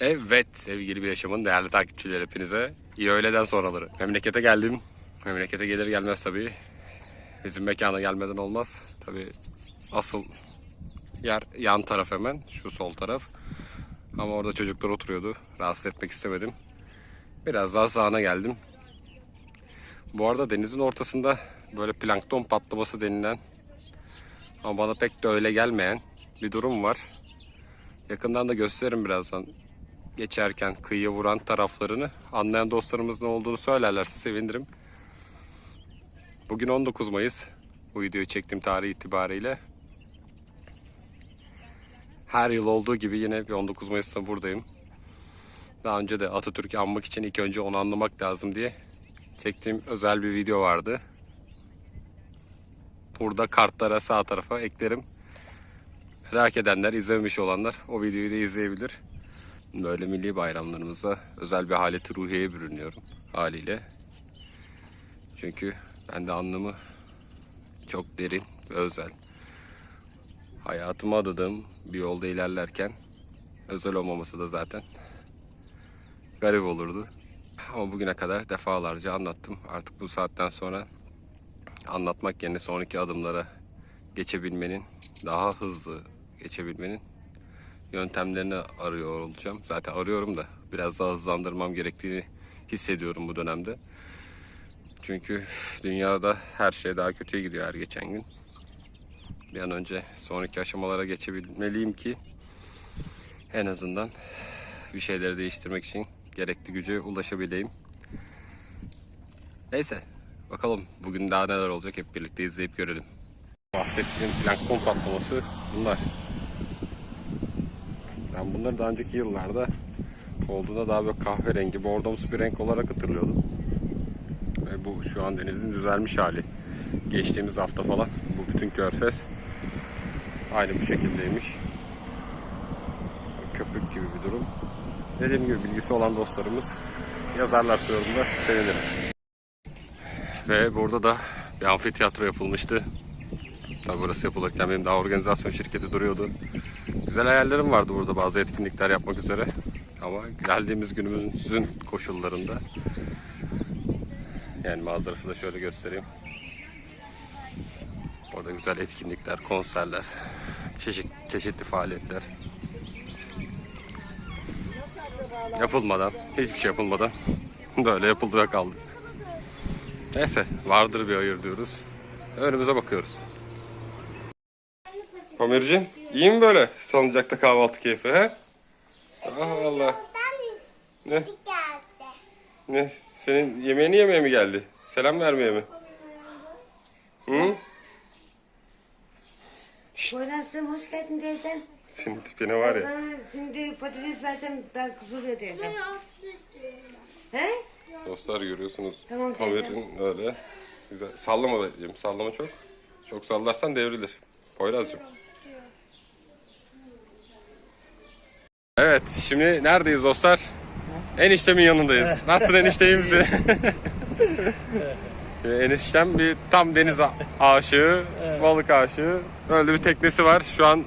Evet sevgili bir yaşamın değerli takipçileri hepinize iyi öğleden sonraları. Memlekete geldim. Memlekete gelir gelmez tabii. Bizim mekana gelmeden olmaz. Tabii asıl yer yan taraf hemen. Şu sol taraf. Ama orada çocuklar oturuyordu. Rahatsız etmek istemedim. Biraz daha sağına geldim. Bu arada denizin ortasında böyle plankton patlaması denilen ama bana pek de öyle gelmeyen bir durum var. Yakından da gösteririm birazdan geçerken kıyıya vuran taraflarını anlayan dostlarımızın olduğunu söylerlerse sevinirim. Bugün 19 Mayıs. Bu videoyu çektiğim tarih itibariyle. Her yıl olduğu gibi yine bir 19 Mayıs'ta buradayım. Daha önce de Atatürk'ü anmak için ilk önce onu anlamak lazım diye çektiğim özel bir video vardı. Burada kartlara sağ tarafa eklerim. Merak edenler, izlememiş olanlar o videoyu da izleyebilir. Böyle milli bayramlarımıza özel bir haleti ruhiyeye bürünüyorum haliyle. Çünkü ben de anlamı çok derin ve özel. Hayatımı adadığım bir yolda ilerlerken özel olmaması da zaten garip olurdu. Ama bugüne kadar defalarca anlattım. Artık bu saatten sonra anlatmak yerine sonraki adımlara geçebilmenin, daha hızlı geçebilmenin yöntemlerini arıyor olacağım. Zaten arıyorum da biraz daha hızlandırmam gerektiğini hissediyorum bu dönemde. Çünkü dünyada her şey daha kötüye gidiyor her geçen gün. Bir an önce sonraki aşamalara geçebilmeliyim ki en azından bir şeyleri değiştirmek için gerekli güce ulaşabileyim. Neyse bakalım bugün daha neler olacak hep birlikte izleyip görelim. Bahsettiğim plankton patlaması bunlar. Ben bunları daha önceki yıllarda olduğunda daha böyle kahverengi, bordomsu bir renk olarak hatırlıyordum. Ve bu şu an denizin düzelmiş hali. Geçtiğimiz hafta falan bu bütün körfez aynı bu şekildeymiş. Köpük gibi bir durum. Dediğim gibi bilgisi olan dostlarımız yazarlarsa yorumda sevinirim. Ve burada da bir amfiteyatro yapılmıştı. Tabi burası yapılırken benim daha organizasyon şirketi duruyordu. Güzel hayallerim vardı burada bazı etkinlikler yapmak üzere. Ama geldiğimiz günümüzün koşullarında yani manzarası da şöyle göstereyim. Orada güzel etkinlikler, konserler, çeşit, çeşitli faaliyetler. Yapılmadan, hiçbir şey yapılmadan böyle yapıldı ve kaldı. Neyse, vardır bir hayır diyoruz. Önümüze bakıyoruz. Pamirciğim, iyi mi böyle salıncakta kahvaltı keyfi he? Ah Allah. Ne? Ne? Senin yemeğini yemeye mi geldi? Selam vermeye mi? Hı? Poyraz'cığım hoş geldin teyzem. Senin tipine var ya. Sana şimdi patates versem daha kızılıyor teyzem. He? Dostlar görüyorsunuz. Tamam. Pamir'in öyle. Güzel. Sallama da diyeyim. Sallama çok. Çok sallarsan devrilir. Poyraz'cığım. Evet, şimdi neredeyiz dostlar? Eniştemin yanındayız. Nasılsın enişte iyi misin? Ee, Eniştem bir tam deniz a- aşığı, balık aşığı. Öyle bir teknesi var. Şu an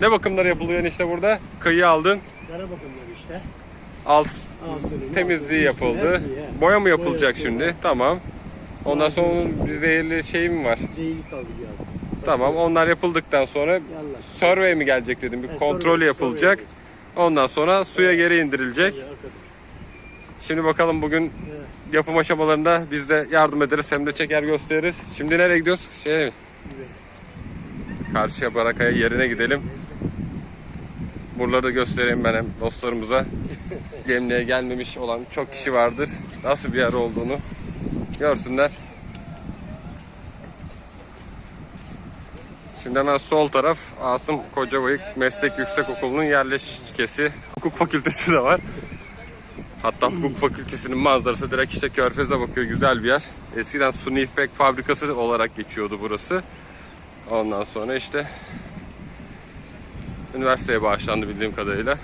ne bakımları yapılıyor enişte burada? Kıyı aldın. Sana bakımlar işte. Alt Altını, temizliği altını, yapıldı. hepsi ya. Boya mı yapılacak şimdi? Tamam. Ondan sonra onun bir zehirli şey mi var? Zehirli kabiliyat. Tamam. Onlar yapıldıktan sonra Yallah. survey mi gelecek dedim. Bir kontrol yapılacak. Ondan sonra suya geri indirilecek. Şimdi bakalım bugün yapım aşamalarında biz de yardım ederiz hem de çeker gösteririz. Şimdi nereye gidiyoruz? Şey mi? Karşıya Barakaya yerine gidelim. Buraları da göstereyim ben hem dostlarımıza. Gemliğe gelmemiş olan çok kişi vardır. Nasıl bir yer olduğunu görsünler. Şimdi hemen sol taraf Asım Kocabayık Meslek Yüksekokulu'nun yerleşkesi. Hukuk fakültesi de var. Hatta hukuk fakültesinin manzarası direkt işte körfeze bakıyor. Güzel bir yer. Eskiden suni ipek fabrikası olarak geçiyordu burası. Ondan sonra işte üniversiteye bağışlandı bildiğim kadarıyla.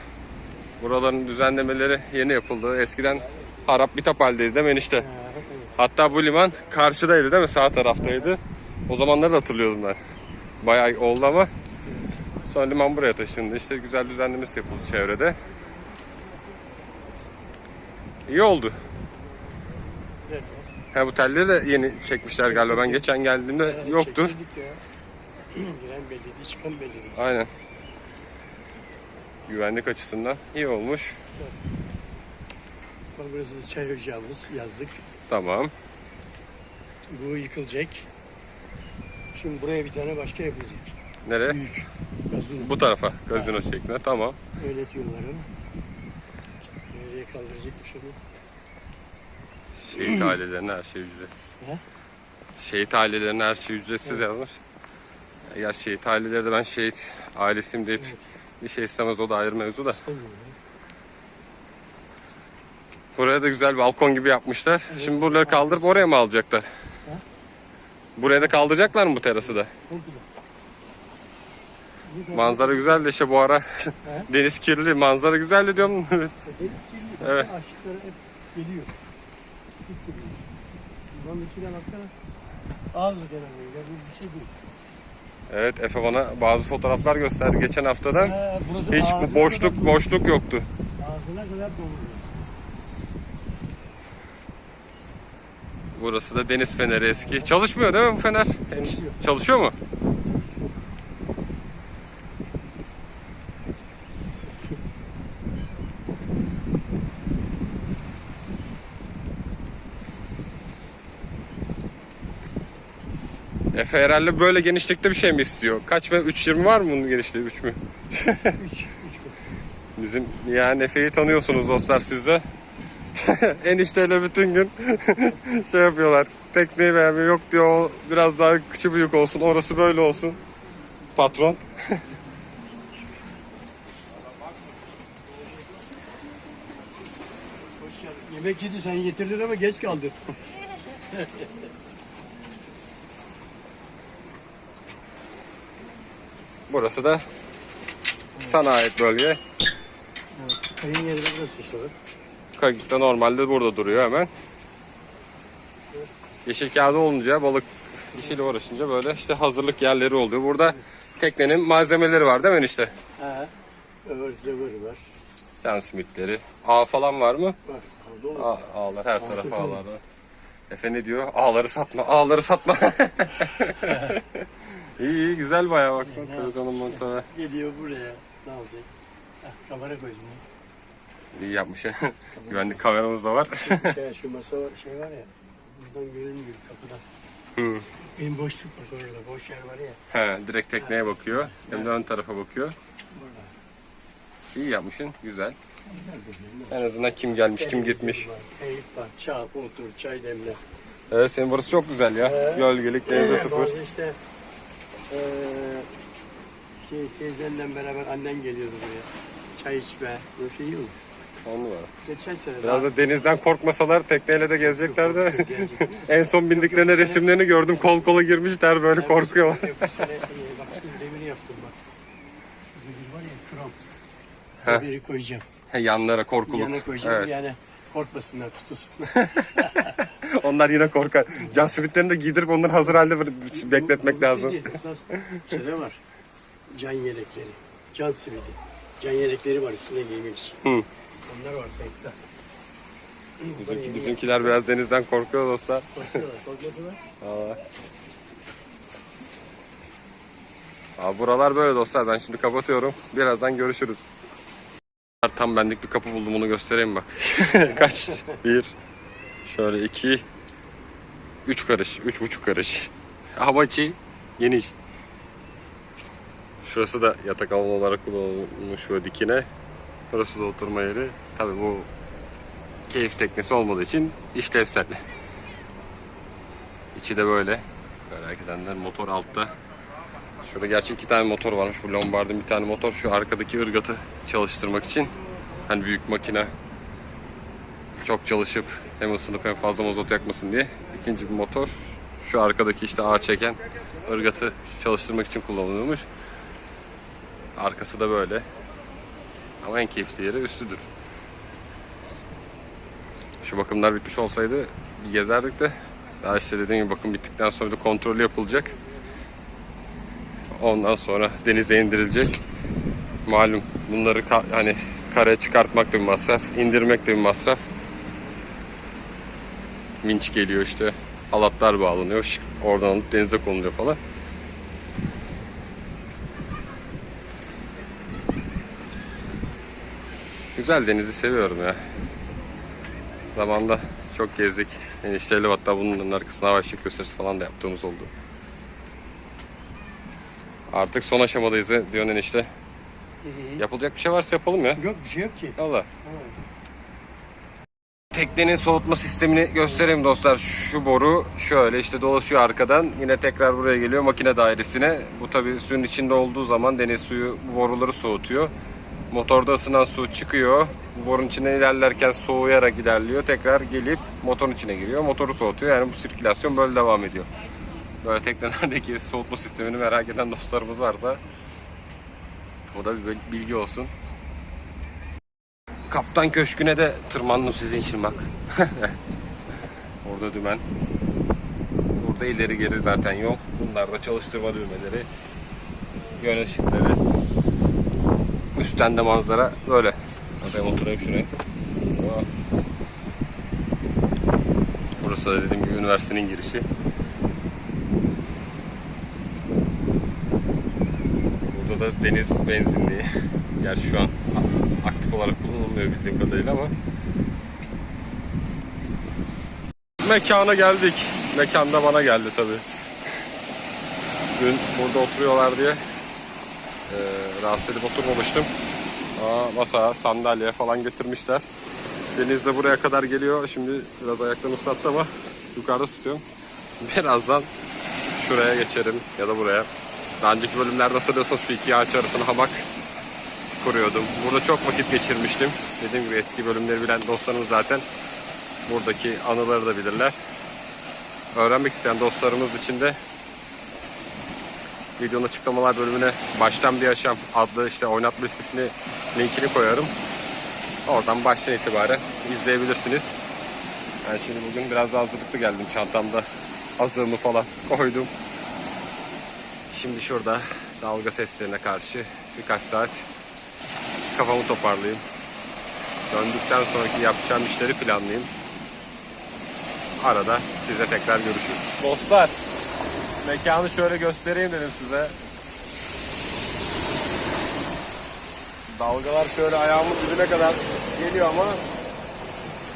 Buraların düzenlemeleri yeni yapıldı. Eskiden harap bitap haldeydi değil mi enişte? Hatta bu liman karşıdaydı değil mi? Sağ taraftaydı. O zamanları da hatırlıyordum ben. Bayağı oldu ama sonra liman buraya taşındı. İşte güzel düzenlemesi yapıldı çevrede. İyi oldu. Evet. Ha bu telleri de yeni çekmişler galiba. Ben geçen geldiğimde yoktu. Giren belliydi, çıkan belliydi. Aynen. Güvenlik açısından iyi olmuş. Bak burası çay ocağımız, yazlık. Tamam. Bu yıkılacak. Şimdi buraya bir tane başka yapılacak. Nereye? Büyük. Gazino. Bu tarafa. Gazino şeklinde. Tamam. Öyle diyorlar ama. Nereye kaldıracakmış onu? Şehit ailelerine her şey ücretsiz. He? Şehit ailelerine her şey ücretsiz yazmış. Eğer şehit aileleri de ben şehit ailesiyim deyip bir şey istemez o da ayrı mevzu da. İstemiyorum. Buraya da güzel balkon gibi yapmışlar. Şimdi buraları kaldırıp oraya mı alacaklar? Buraya da kaldıracaklar mı bu terası da? Manzara güzel de işte bu ara deniz kirli. Manzara güzel de diyorum. Deniz kirli. Evet. Aşıkları hep geliyor. Buranın içine baksana. Az genelde. Ya bu bir şey değil. evet Efe bana bazı fotoğraflar gösterdi geçen haftadan. Ha, burası Hiç bu boşluk boşluk yoktu. Ağzına kadar dolu. Burası da deniz feneri eski. Çalışmıyor değil mi bu fener? Çalışıyor. Çalışıyor mu? Efe herhalde böyle genişlikte bir şey mi istiyor? Kaç ve 3.20 var mı bunun genişliği 3 mü? Üç. Üç. Bizim yani Efe'yi tanıyorsunuz dostlar siz de. Enişteyle bütün gün şey yapıyorlar. Tekneyi beğenmiyor. Yok diyor o biraz daha küçük büyük olsun. Orası böyle olsun. Patron. Yemek yedi sen getirdin ama geç kaldın. Burası da sana ait bölge. Kayın yeri de burası işte. Kayık da normalde burada duruyor hemen. Yeşil kağıdı olunca balık işiyle uğraşınca böyle işte hazırlık yerleri oluyor. Burada teknenin malzemeleri var değil mi işte? Zıvır var. Can simitleri. Ağ falan var mı? Var. Olur. Ağ, ağlar her taraf ağlar. Efe ne diyor? Ağları satma, ağları satma. iyi iyi güzel bayağı baksana televizyonun. Geliyor buraya. Ne olacak? Kamera koydum. İyi yapmış. Güvenlik kameramız da var. şey, şu masa var, şey var ya. Buradan görünmüyor kapıdan. Hı. Benim boşluk bak orada. Boş yer var ya. He, direkt tekneye bakıyor. Hem de ön tarafa bakıyor. Burada. İyi yapmışsın. Güzel. Nerede En azından kim gelmiş, kim gitmiş. Var, Teyip var. Çay, otur, çay demle. Evet senin burası çok güzel ya. Gölgelik, denize Ee, sıfır. Bazı işte eee şey teyzenle beraber annen geliyordu buraya. Çay içme. Böyle şey iyi olur. On numara. Geçen sene Biraz da denizden korkmasalar tekneyle de gezecekler de. En son bindiklerinde resimlerini gördüm. Kol kola girmişler böyle korkuyorlar. Yok, bu sene, bak şimdi demiri yaptım bak. Demir var ya krom. Demiri koyacağım. He, Yanlara korkuluk. Yana koyacağım Evet. yani korkmasınlar tutulsunlar. Onlar yine korkar. Can simitlerini de giydirip onları hazır halde bir- bekletmek Bu şey lazım. değil, Esas şeyde var. Can yelekleri. Can simidi. Can yelekleri var üstüne giymek için. Hı. Onlar var bekle. Bizimki, bizimkiler biraz denizden korkuyor dostlar. Korkuyorlar, korkuyorlar. Aa, buralar böyle dostlar. Ben şimdi kapatıyorum. Birazdan görüşürüz. Tam benlik bir kapı buldum onu göstereyim bak. Kaç? Bir. Şöyle iki. Üç karış. Üç buçuk karış. İçi geniş. Şurası da yatak alanı olarak kullanılmış böyle dikine. Burası da oturma yeri. Tabi bu keyif teknesi olmadığı için işlevsel. İçi de böyle. Merak edenler motor altta. Şurada gerçi iki tane motor varmış. Bu Lombard'ın bir tane motor. Şu arkadaki ırgatı çalıştırmak için. Hani büyük makine çok çalışıp hem ısınıp hem fazla mazot yakmasın diye. İkinci bir motor. Şu arkadaki işte ağ çeken ırgatı çalıştırmak için kullanılıyormuş. Arkası da böyle. Ama en keyifli yeri üstüdür. Şu bakımlar bitmiş olsaydı bir gezerdik de daha işte dediğim gibi bakım bittikten sonra da kontrol yapılacak. Ondan sonra denize indirilecek. Malum bunları ka- hani karaya çıkartmak da bir masraf, indirmek de bir masraf. Vinç geliyor işte. Halatlar bağlanıyor. Oradan alıp denize konuluyor falan. Güzel denizi seviyorum ya. Zamanda çok gezdik. Enişteyle hatta bunun arkasına hava ışık gösterisi falan da yaptığımız oldu. Artık son aşamadayız ya, diyorsun enişte. Yapılacak bir şey varsa yapalım ya. Yok bir şey yok ki. Allah. Teknenin soğutma sistemini göstereyim dostlar. Şu boru şöyle işte dolaşıyor arkadan. Yine tekrar buraya geliyor makine dairesine. Bu tabi suyun içinde olduğu zaman deniz suyu bu boruları soğutuyor. Motorda ısınan su çıkıyor. Borun içine ilerlerken soğuyarak ilerliyor. Tekrar gelip motorun içine giriyor. Motoru soğutuyor. Yani bu sirkülasyon böyle devam ediyor. Böyle teknelerdeki soğutma sistemini merak eden dostlarımız varsa o da bir bilgi olsun. Kaptan Köşkü'ne de tırmandım sizin için bak. Orada dümen. Burada ileri geri zaten yol. Bunlar da çalıştırma düğmeleri. Yön ışıkları. Üstten de manzara böyle. Hadi oturayım şuraya. Burası da dediğim gibi üniversitenin girişi. Burada da deniz benzinliği. Gerçi şu an aktif olarak kullanılmıyor bildiğim kadarıyla ama. Mekana geldik. Mekanda bana geldi tabi. Dün burada oturuyorlar diye e, rahatsız edip oturmamıştım. Aa, masa, sandalye falan getirmişler. Deniz de buraya kadar geliyor. Şimdi biraz ayaklarını ıslattı ama yukarıda tutuyorum. Birazdan şuraya geçerim ya da buraya. Daha önceki bölümlerde hatırlıyorsanız şu iki ağaç arasına hamak kuruyordum. Burada çok vakit geçirmiştim. Dediğim gibi eski bölümleri bilen dostlarımız zaten buradaki anıları da bilirler. Öğrenmek isteyen dostlarımız için de videonun açıklamalar bölümüne Baştan Bir Yaşam adlı işte oynatma listesini linkini koyarım. Oradan baştan itibaren izleyebilirsiniz. Ben şimdi bugün biraz daha hazırlıklı geldim. Çantamda hazırımı falan koydum. Şimdi şurada dalga seslerine karşı birkaç saat kafamı toparlayayım. Döndükten sonraki yapacağım işleri planlayayım. Arada size tekrar görüşürüz. Dostlar, mekanı şöyle göstereyim dedim size. Dalgalar şöyle ayağımın dibine kadar geliyor ama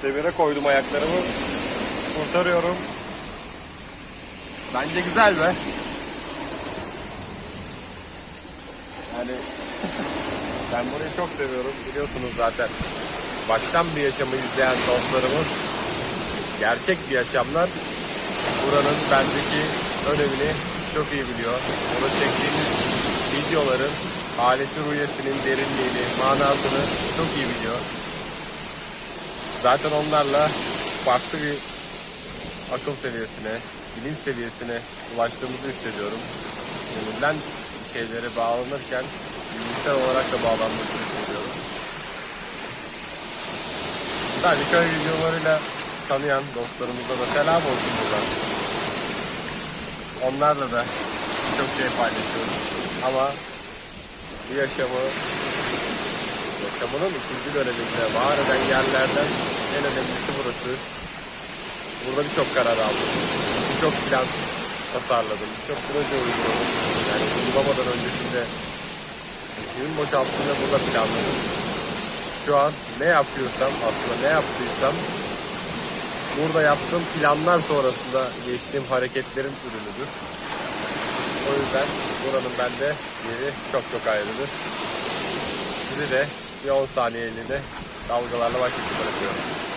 demire koydum ayaklarımı. Kurtarıyorum. Bence güzel be. Yani ben burayı çok seviyorum biliyorsunuz zaten. Baştan bir yaşamı izleyen dostlarımız gerçek bir yaşamlar buranın bendeki önemini çok iyi biliyor. Burada çektiğimiz videoların aleti rüyesinin derinliğini, manasını çok iyi biliyor. Zaten onlarla farklı bir akıl seviyesine, bilinç seviyesine ulaştığımızı hissediyorum. Gönülden şeylere bağlanırken zihinsel olarak da bağlandığımızı hissediyorum. Sadece köy videolarıyla tanıyan dostlarımıza da selam olsun buradan. Onlarla da çok şey paylaşıyoruz. Ama bu yaşamı yaşamının ikinci döneminde var eden yerlerden en önemlisi burası. Burada birçok karar aldım. Birçok plan tasarladım. Birçok proje uyguladım. Yani uygulamadan öncesinde gün boşalttığında burada planladım. Şu an ne yapıyorsam aslında ne yaptıysam burada yaptığım planlar sonrasında geçtiğim hareketlerin ürünüdür. O yüzden buranın bende yeri çok çok ayrıdır. Sizi de bir 10 saniyeliğine dalgalarla baş başa bırakıyorum.